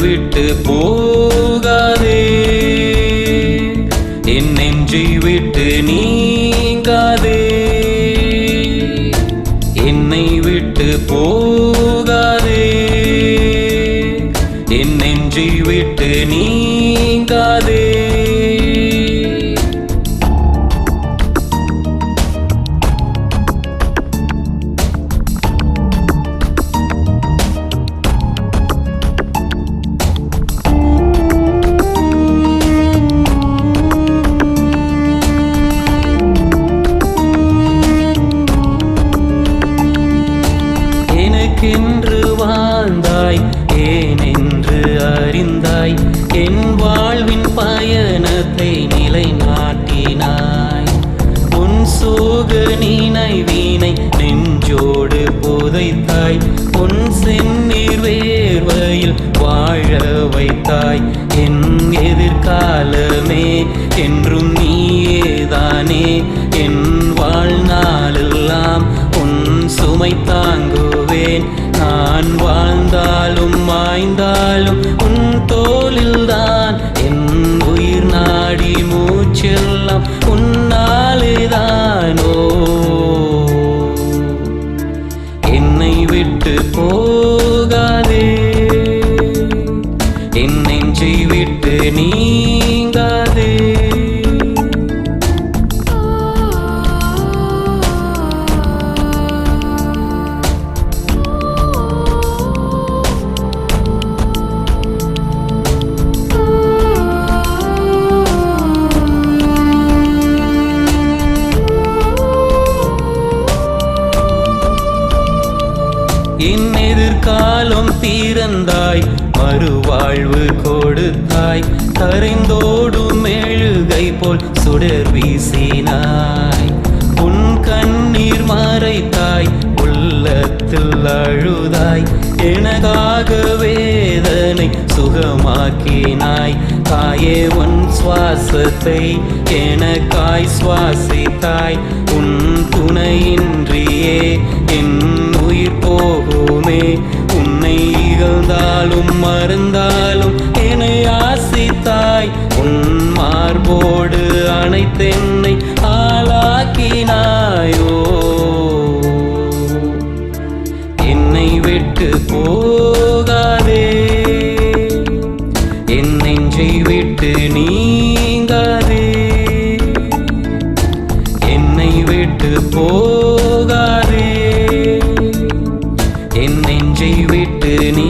விட்டு போகாதே. என் நெஞ்சை விட்டு நீங்காதே. என்னை விட்டு போகாதே. என் நெஞ்சை விட்டு நீங்காதே. வாழ்ந்தாய் ஏனென்று அறிந்தாய்? என் வாழ்வின் பயணத்தை நிலைநாட்டினாய். உன் சோக நினைவினை நெஞ்சோடு புதைத்தாய். உன் செந்நீர் வேர்வையில் வாழ வைத்தாய். என் எதிர்காலமே என்றும் நீயேதானே. என் வாழ்நாளெல்லாம் உன் சுமை தாங்குவேன். நான் வாழ்ந்தாலும் சாய்ந்தாலும் உன் தோளில்தான் என் உயிர் நாடி மூச்செல்லாம் உன்னாலேதானோ? என்னை விட்டு போகாதே. என் நெஞ்சை விட்டு நீ என் எதிர்காலம் தீரந்தாய் மறுவாழ்வு கொடுத்தாய். கரைந்தோடும் மெழுகை போல் சுடர் வீசினாய். உன் கண்ணீர் மறைத்தாய் உள்ளத்தில் அழுதாய். எனக்காக வேதனை சுகமாக்கினாய். தாயே உன் சுவாசத்தை எனக்காய் சுவாசித்தாய். உன் துணையின் வாழ்ந்தாலும் மருந்தாலும் என்னை ஆசித்தாய். உன் மார்போடு அனைத்தென்னை ஆளாக்கினாயோ. என்னை விட்டு போகாதே. என் நெஞ்சை விட்டு நீங்காதே. என்னை விட்டு போ என் நெஞ்சை விட்டு நீ